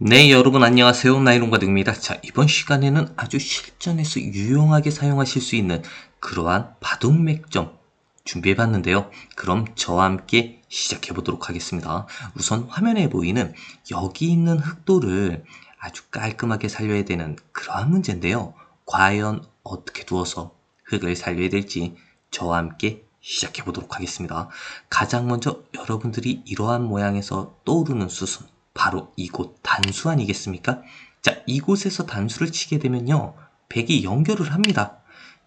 네, 여러분 안녕하세요. 나이론가득입니다. 자, 이번 시간에는 아주 실전에서 유용하게 사용하실 수 있는 그러한 바둑 맥점 준비해 봤는데요. 그럼 저와 함께 시작해 보도록 하겠습니다. 우선 화면에 보이는 여기 있는 흑도를 아주 깔끔하게 살려야 되는 그러한 문제인데요. 과연 어떻게 두어서 흑을 살려야 될지 저와 함께 시작해 보도록 하겠습니다. 가장 먼저 여러분들이 이러한 모양에서 떠오르는 수순 바로 이곳 단수 아니겠습니까? 자, 이곳에서 단수를 치게 되면요. 백이 연결을 합니다.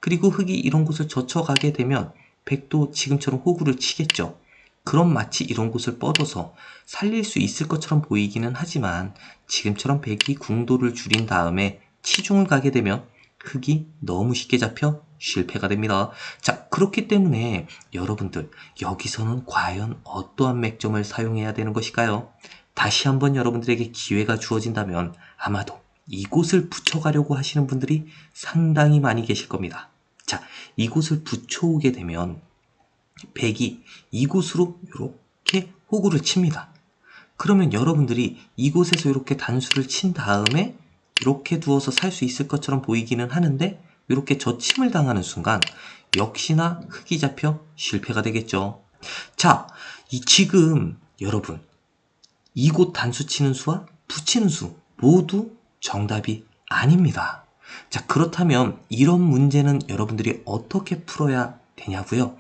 그리고 흑이 이런 곳을 젖혀가게 되면 백도 지금처럼 호구를 치겠죠. 그럼 마치 이런 곳을 뻗어서 살릴 수 있을 것처럼 보이기는 하지만 지금처럼 백이 궁도를 줄인 다음에 치중을 가게 되면 흑이 너무 쉽게 잡혀 실패가 됩니다. 자, 그렇기 때문에 여러분들 여기서는 과연 어떠한 맥점을 사용해야 되는 것일까요? 다시 한번 여러분들에게 기회가 주어진다면 아마도 이곳을 붙여가려고 하시는 분들이 상당히 많이 계실 겁니다. 자, 이곳을 붙여오게 되면 백이 이곳으로 이렇게 호구를 칩니다. 그러면 여러분들이 이곳에서 이렇게 단수를 친 다음에 이렇게 두어서 살 수 있을 것처럼 보이기는 하는데 이렇게 저침을 당하는 순간 역시나 흙이 잡혀 실패가 되겠죠. 자, 이 지금 여러분 이곳 단수 치는 수와 붙이는 수 모두 정답이 아닙니다. 자, 그렇다면 이런 문제는 여러분들이 어떻게 풀어야 되냐고요?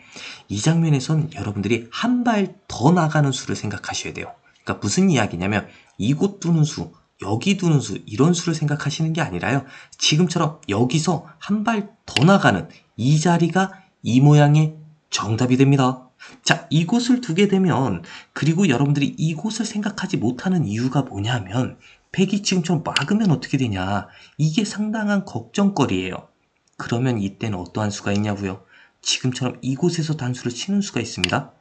이 장면에선 여러분들이 한 발 더 나가는 수를 생각하셔야 돼요. 그러니까 무슨 이야기냐면 이곳 두는 수, 여기 두는 수 이런 수를 생각하시는 게 아니라요. 지금처럼 여기서 한 발 더 나가는 이 자리가 이 모양의 정답이 됩니다. 자, 이곳을 두게 되면 그리고 여러분들이 이곳을 생각하지 못하는 이유가 뭐냐면 백이 지금처럼 막으면 어떻게 되냐 이게 상당한 걱정거리예요. 그러면 이때는 어떠한 수가 있냐고요? 지금처럼 이곳에서 단수를 치는 수가 있습니다.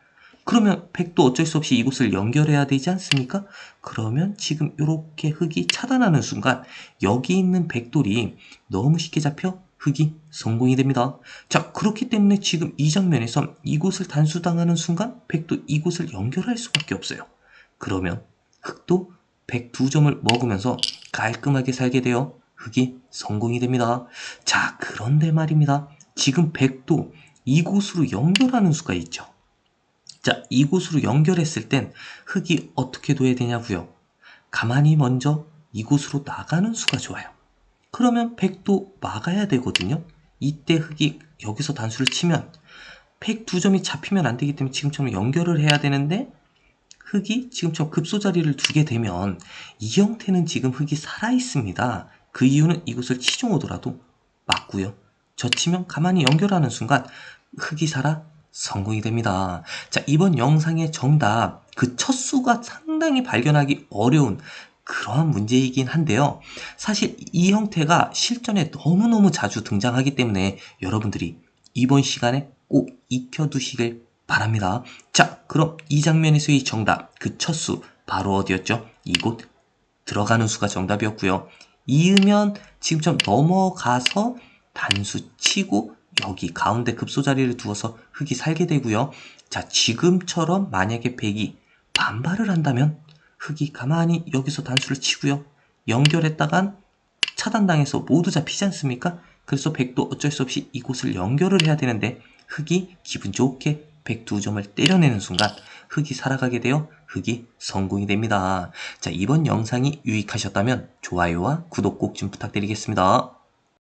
그러면 백도 어쩔 수 없이 이곳을 연결해야 되지 않습니까? 그러면 지금 이렇게 흙이 차단하는 순간 여기 있는 백돌이 너무 쉽게 잡혀 흑이 성공이 됩니다. 자, 그렇기 때문에 지금 이 장면에서 이곳을 단수당하는 순간 백도 이곳을 연결할 수밖에 없어요. 그러면 흑도 102점을 먹으면서 깔끔하게 살게 되어 흑이 성공이 됩니다. 자, 그런데 말입니다. 지금 백도 이곳으로 연결하는 수가 있죠. 자, 이곳으로 연결했을 땐 흑이 어떻게 둬야 되냐고요? 가만히 먼저 이곳으로 나가는 수가 좋아요. 그러면 100도 막아야 되거든요. 이때 흑이 여기서 단수를 치면 102 점이 잡히면 안 되기 때문에 지금처럼 연결을 해야 되는데 흑이 지금처럼 급소 자리를 두게 되면 이 형태는 지금 흑이 살아 있습니다. 그 이유는 이곳을 치중 오더라도 맞고요. 젖히면 가만히 연결하는 순간 흑이 살아 성공이 됩니다. 자, 이번 영상의 정답, 그 첫 수가 상당히 발견하기 어려운 그러한 문제이긴 한데요. 사실 이 형태가 실전에 너무너무 자주 등장하기 때문에 여러분들이 이번 시간에 꼭 익혀두시길 바랍니다. 자, 그럼 이 장면에서의 정답, 그 첫 수, 바로 어디였죠? 이곳 들어가는 수가 정답이었고요. 이으면 지금처럼 넘어가서 단수 치고 여기 가운데 급소 자리를 두어서 흙이 살게 되고요. 자, 지금처럼 만약에 백이 반발을 한다면 흑이 가만히 여기서 단수를 치고요. 연결했다간 차단당해서 모두 잡히지 않습니까? 그래서 백도 어쩔 수 없이 이곳을 연결을 해야 되는데 흑이 기분 좋게 102점을 때려내는 순간 흑이 살아가게 되어 흑이 성공이 됩니다. 자, 이번 영상이 유익하셨다면 좋아요와 구독 꼭 좀 부탁드리겠습니다.